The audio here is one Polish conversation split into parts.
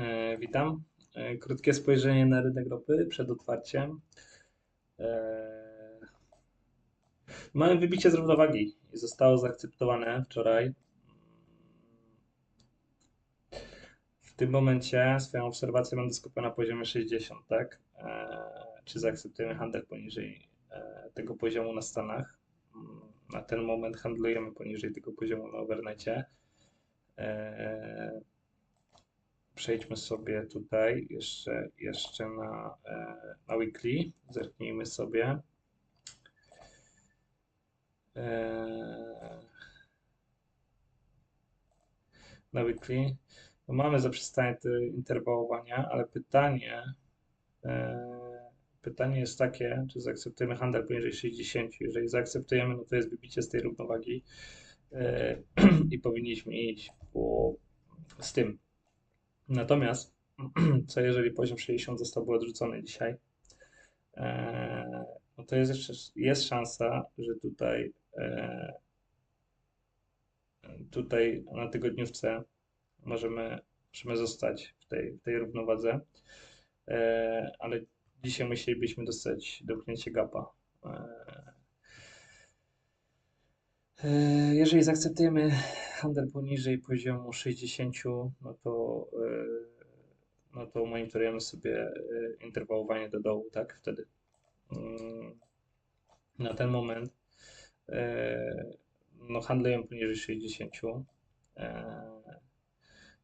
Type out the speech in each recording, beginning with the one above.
E, witam. E, krótkie spojrzenie na rynek ropy przed otwarciem. E, mamy wybicie z równowagi i zostało zaakceptowane wczoraj. W tym momencie swoją obserwację będę skupiał na poziomie 60, tak? Czy zaakceptujemy handel poniżej tego poziomu na Stanach? Na ten moment handlujemy poniżej tego poziomu na overnightie. Przejdźmy sobie tutaj jeszcze, jeszcze na, e, na weekly. Zerknijmy sobie. E, Na weekly. No mamy zaprzestanie te interwałowania, ale pytanie, e, pytanie jest takie, czy zaakceptujemy handel poniżej 60. Jeżeli zaakceptujemy, no to jest wybicie z tej równowagi i powinniśmy iść po, z tym. Natomiast, co jeżeli poziom 60 zostałby odrzucony dzisiaj, e, no to jest jeszcze jest szansa, że tutaj, e, tutaj na tygodniówce możemy, możemy zostać w tej, w tej równowadze, e, ale dzisiaj musielibyśmy dostać domknięcie gapa. Jeżeli zaakceptujemy handel poniżej poziomu 60, no to, e, no to monitorujemy sobie e, interwałowanie do dołu, tak? Wtedy. Mm, Na ten moment e, no handlujemy poniżej 60. E,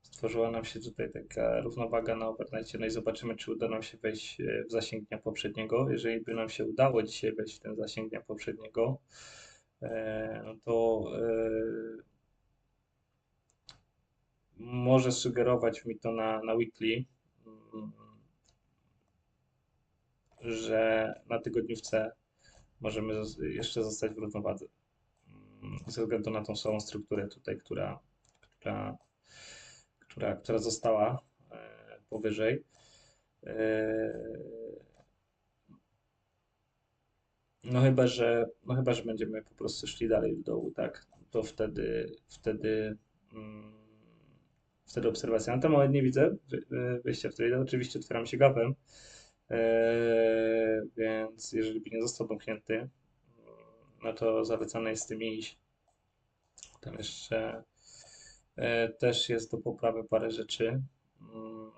Stworzyła nam się tutaj taka równowaga na overnightie, no i zobaczymy, czy uda nam się wejść w zasięg dnia poprzedniego. Jeżeli by nam się udało dzisiaj wejść w ten zasięg dnia poprzedniego, no to może sugerować mi to na, na weekly, mm, że na tygodniówce możemy jeszcze zostać w równowadze. Mm, Ze względu na tą samą strukturę tutaj, która, która, która, która została e, powyżej. E, No chyba, że, no chyba, że będziemy po prostu szli dalej w dołu, tak? To wtedy, wtedy, mm, wtedy obserwacja. Na ten moment nie widzę e, wyjścia w trade. Oczywiście otwieram się gapem, e, więc jeżeli by nie został domknięty, mm, no to zalecane jest z tym iść. Tam jeszcze e, też jest do poprawy parę rzeczy. Mm,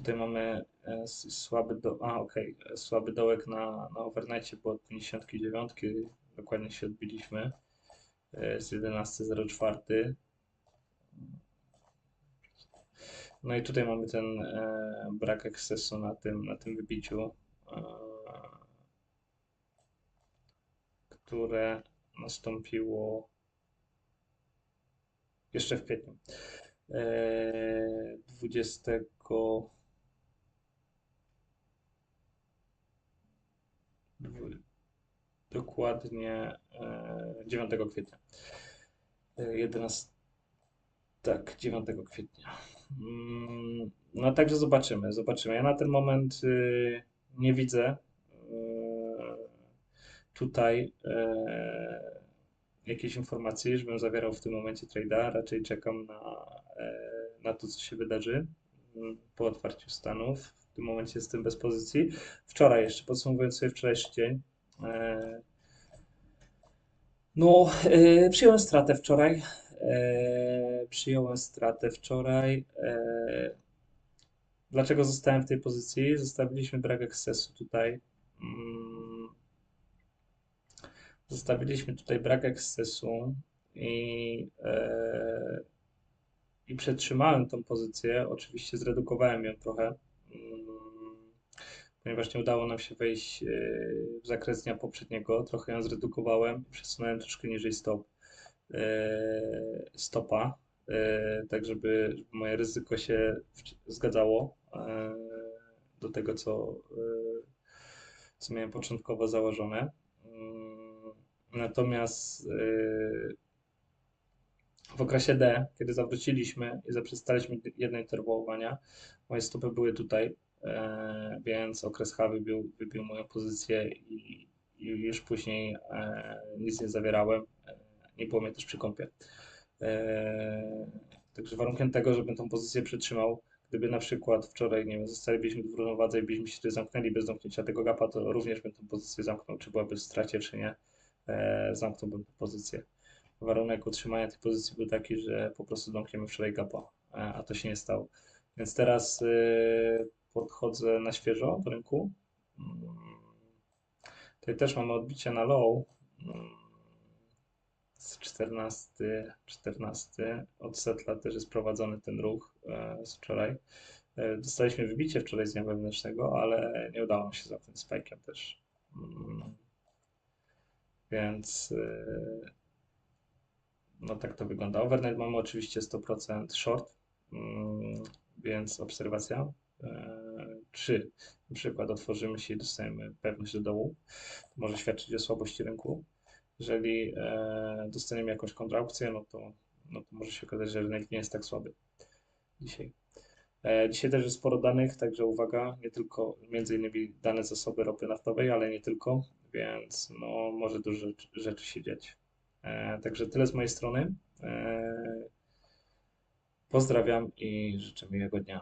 Tutaj mamy słaby do, a e, słaby dołek na, na overnightie, bo od 59 dokładnie się odbiliśmy z 11.04. No i tutaj mamy ten e, brak ekscesu na tym, na tym wybiciu, e, które nastąpiło jeszcze w kwietniu. E, 20 dwu- dokładnie e, 9 kwietnia. E, 11, tak, 9 kwietnia. Mm, No także zobaczymy, zobaczymy. Ja na ten moment y, nie widzę y, tutaj e, jakiejś informacji, żebym zawierał w tym momencie trade'a. Raczej czekam na, e, na to, co się wydarzy mm, po otwarciu Stanów. W tym momencie jestem bez pozycji. Wczoraj jeszcze, podsumowując sobie wczorajszy dzień, e, no, e, przyjąłem stratę wczoraj. E, przyjąłem stratę wczoraj. E, dlaczego zostałem w tej pozycji? Zostawiliśmy brak ekscesu tutaj. Mm, Zostawiliśmy tutaj brak ekscesu i, i przetrzymałem tą pozycję. Oczywiście zredukowałem ją trochę, mm, ponieważ nie udało nam się wejść e, w zakres dnia poprzedniego. Trochę ją zredukowałem przesunąłem troszkę niżej stop, e, stopa, e, tak żeby, moje ryzyko się zgadzało do tego, co, co miałem początkowo założone. Mm, Natomiast w okresie D, kiedy zawróciliśmy i zaprzestaliśmy jedno interwołowania, moje stopy były tutaj, więc okres H wybił, wybił moją pozycję i, i już później e, nic nie zawierałem. E, nie było mnie też przy kąpie. E, Także warunkiem tego, żebym tą pozycję przytrzymał, gdyby na przykład wczoraj, nie wiem, zostalibyśmy w równowadze i byśmy się zamknęli bez zamknięcia tego gapa, to również bym tą pozycję zamknął, czy byłaby w stracie, czy nie, e, zamknąłbym tę pozycję. Warunek utrzymania tej pozycji był taki, że po prostu domkniemy wczoraj gapa, e, a to się nie stało. Więc teraz e, podchodzę na świeżo do rynku. Mm, Tutaj też mamy odbicie na low. Mm, Z 14, 14 od setla też jest prowadzony ten ruch e, z wczoraj. E, Dostaliśmy wybicie wczoraj z dnia wewnętrznego, ale nie udało się zamknąć spajkiem też. Mm, Więc e, no tak to wygląda. Overnight mamy oczywiście 100% short, więc obserwacja. Czy na przykład otworzymy się i dostajemy pewność do dołu, to może świadczyć o słabości rynku. Jeżeli e, dostaniemy jakąś kontraukcję, no to, no to może się okazać, że rynek nie jest tak słaby dzisiaj. E, Dzisiaj też jest sporo danych, także uwaga, nie tylko między innymi dane zasoby ropy naftowej, ale nie tylko, więc no, może dużo rzeczy- się dziać. E, Także tyle z mojej strony. Pozdrawiam i życzę miłego dnia.